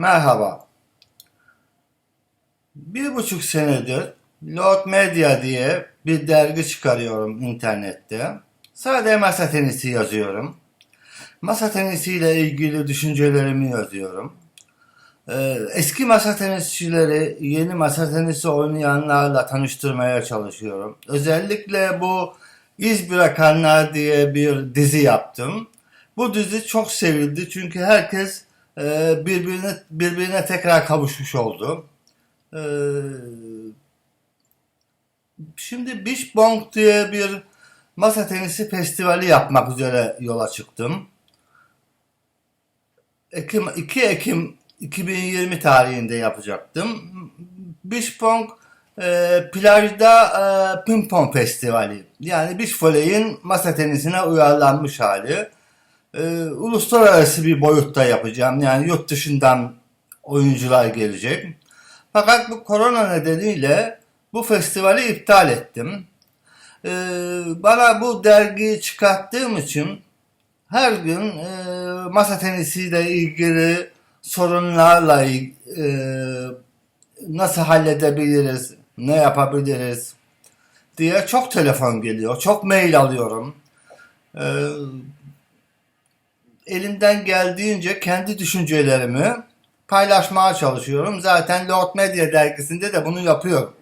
Merhaba. Bir buçuk senedir Lord Media diye bir dergi çıkarıyorum internette. Sadece masa tenisi yazıyorum. Masa tenisiyle ilgili düşüncelerimi yazıyorum. Ee, eski masa tenisçileri yeni masa tenisi oynayanlarla tanıştırmaya çalışıyorum. Özellikle bu İz Bırakanlar diye bir dizi yaptım. Bu dizi çok sevildi çünkü herkes e, birbirine birbirine tekrar kavuşmuş oldu. Ee, şimdi Beach diye bir masa tenisi festivali yapmak üzere yola çıktım. Ekim 2 Ekim 2020 tarihinde yapacaktım. Beach e, plajda e, ping pong festivali. Yani beach voley'in masa tenisine uyarlanmış hali. E, uluslararası bir boyutta yapacağım. Yani yurt dışından oyuncular gelecek. Fakat bu korona nedeniyle bu festivali iptal ettim. E, bana bu dergiyi çıkarttığım için her gün e, masa tenisiyle ilgili sorunlarla e, nasıl halledebiliriz, ne yapabiliriz diye çok telefon geliyor, çok mail alıyorum. E, elimden geldiğince kendi düşüncelerimi paylaşmaya çalışıyorum. Zaten Lord Media dergisinde de bunu yapıyorum.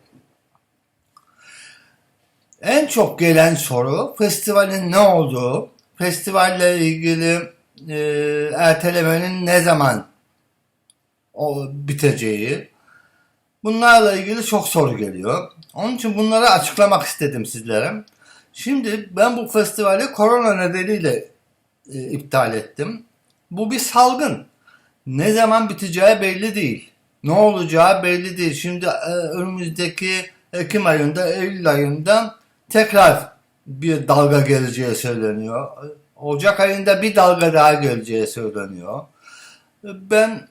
En çok gelen soru festivalin ne olduğu, festivalle ilgili e, ertelemenin ne zaman o biteceği. Bunlarla ilgili çok soru geliyor. Onun için bunları açıklamak istedim sizlere. Şimdi ben bu festivali korona nedeniyle e, iptal ettim. Bu bir salgın. Ne zaman biteceği belli değil. Ne olacağı belli değil. Şimdi e, önümüzdeki Ekim ayında, Eylül ayında tekrar bir dalga geleceği söyleniyor. Ocak ayında bir dalga daha geleceği söyleniyor. Ben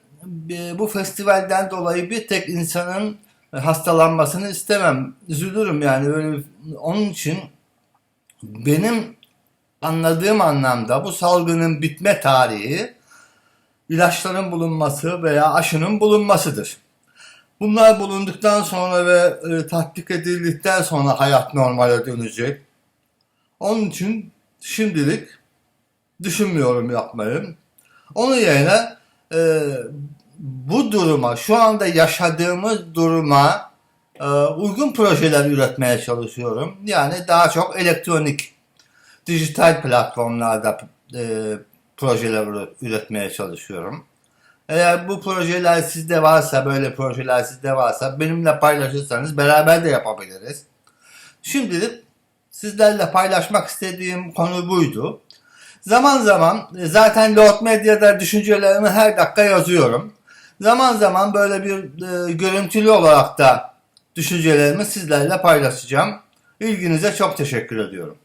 e, bu festivalden dolayı bir tek insanın hastalanmasını istemem. Üzülürüm yani böyle onun için benim anladığım anlamda bu salgının bitme tarihi ilaçların bulunması veya aşının bulunmasıdır. Bunlar bulunduktan sonra ve e, tatbik edildikten sonra hayat normale dönecek. Onun için şimdilik düşünmüyorum yapmayı. Onun yerine e, bu duruma, şu anda yaşadığımız duruma e, uygun projeler üretmeye çalışıyorum. Yani daha çok elektronik, dijital platformlarda e, projeler üret- üretmeye çalışıyorum. Eğer bu projeler sizde varsa, böyle projeler sizde varsa benimle paylaşırsanız beraber de yapabiliriz. Şimdilik sizlerle paylaşmak istediğim konu buydu. Zaman zaman e, zaten Lord Medya'da düşüncelerimi her dakika yazıyorum. Zaman zaman böyle bir e, görüntülü olarak da düşüncelerimi sizlerle paylaşacağım. İlginize çok teşekkür ediyorum.